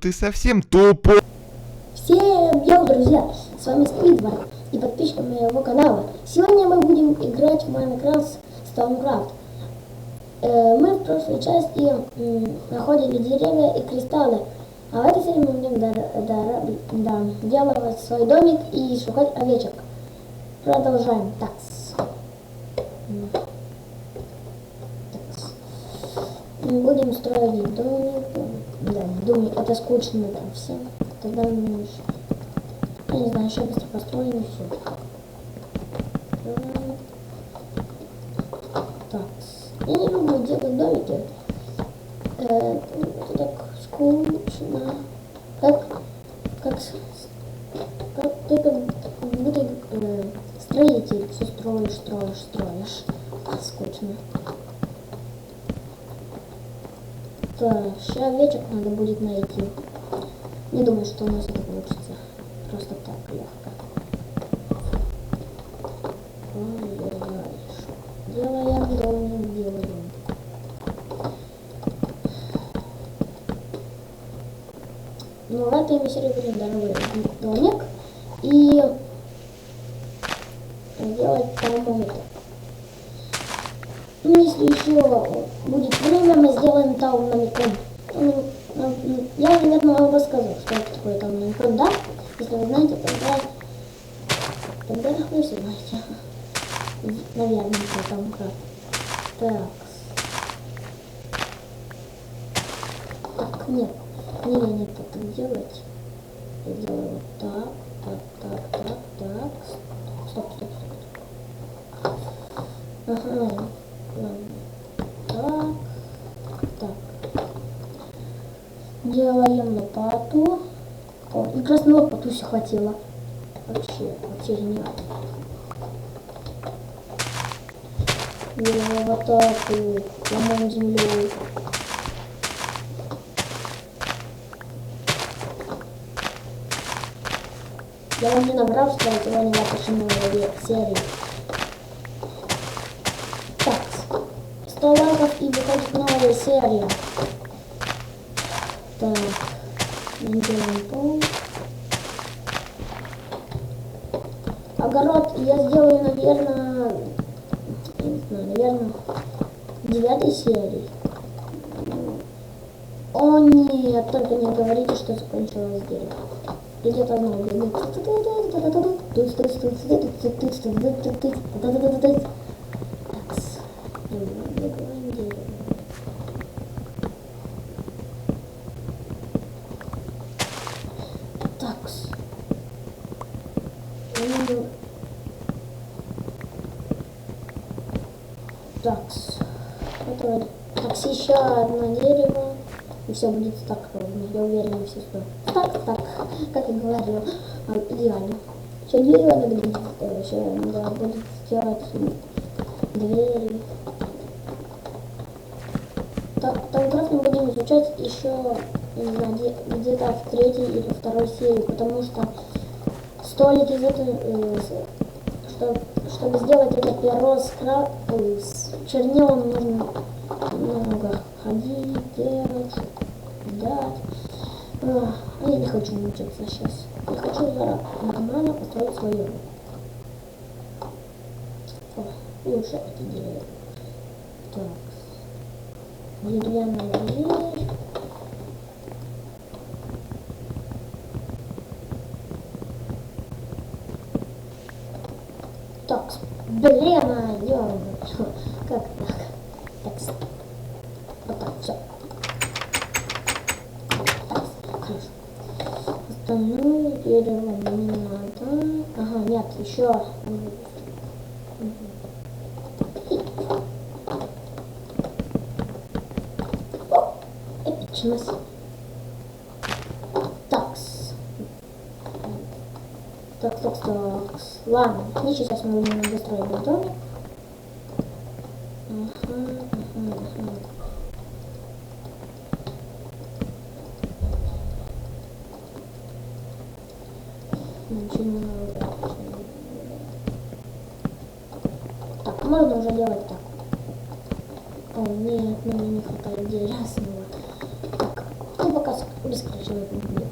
ты совсем тупой. Всем йоу, друзья! С вами Сквидвард и подписчик моего канала. Сегодня мы будем играть в Майнкрафт Stonecraft. Э, мы в прошлой части находили деревья и кристаллы, а в этой серии мы будем да- да- да, делать свой домик и шукать овечек. Продолжаем. Так. Будем строить домик. Да, домик это скучно там всем. Тогда мы еще- я не знаю, еще быстро построим и все. Так. Я не люблю делать домики. Это так скучно. Как, как, как ты как будто э, строитель все строишь, строишь, строишь. Скучно. Так, сейчас овечек надо будет найти. Не думаю, что у нас это получится. Просто так, легко. Ой-ой-ой. Делаем, домик, делаем. Ну, этой серии будем дорогой домик. И делать по-моему это. Ну, если еще будет время, мы сделаем таун намикон. Ну, Я, наверное, вам расскажу, что это такое таун намикон, да? Если вы знаете, тогда... Тогда вы знаете. Наверное, что там как. Так. Так, нет. Не, не, не, так делать. Я делаю вот так, так, так, так, так. Стоп, стоп, стоп. Ага. Так. Так. Делаем лопату. О, и красную лопату все хватило. Вообще, вообще гениально. Делаем в атаку. Ломаем землю. Я вам не набрал, что сегодня запишем новые серии. Так, 100 лайков и выходит новая серия. Так, делаем пол. Огород я сделаю, наверное, не знаю, наверное, девятой серии. О нет, только не говорите, что закончилось дерево. Идет одно бегу. Такс. Бегаем дерево. Такс. Это такс еще одно дерево. И все будет так ровно. Я уверена, все сто. Так, так, как я говорил, а, идеально. Еще дерево надо будет, э, еще надо будет сделать двери. Так, Таункрафт мы будем изучать еще где-то в третьей или второй серии, потому что столик из этой, э, с- что- чтобы сделать это перо с, кра... с чернилом, нужно много ходить, делать, ждать. Ах, а я не хочу мучиться сейчас. Я хочу нормально построить свое. О, уже эти деревья. Так. Деревянная дверь. Так, блин, а, как так? Так, вот так, все. Так, хорошо. Остальное дерево не надо. Ага, нет, еще. О, эпичность. Такс. Так, так, так. Ладно, и сейчас мы будем достроить домик. Так, можно уже делать так. О, нет, мне не хватает дерева Subscribe.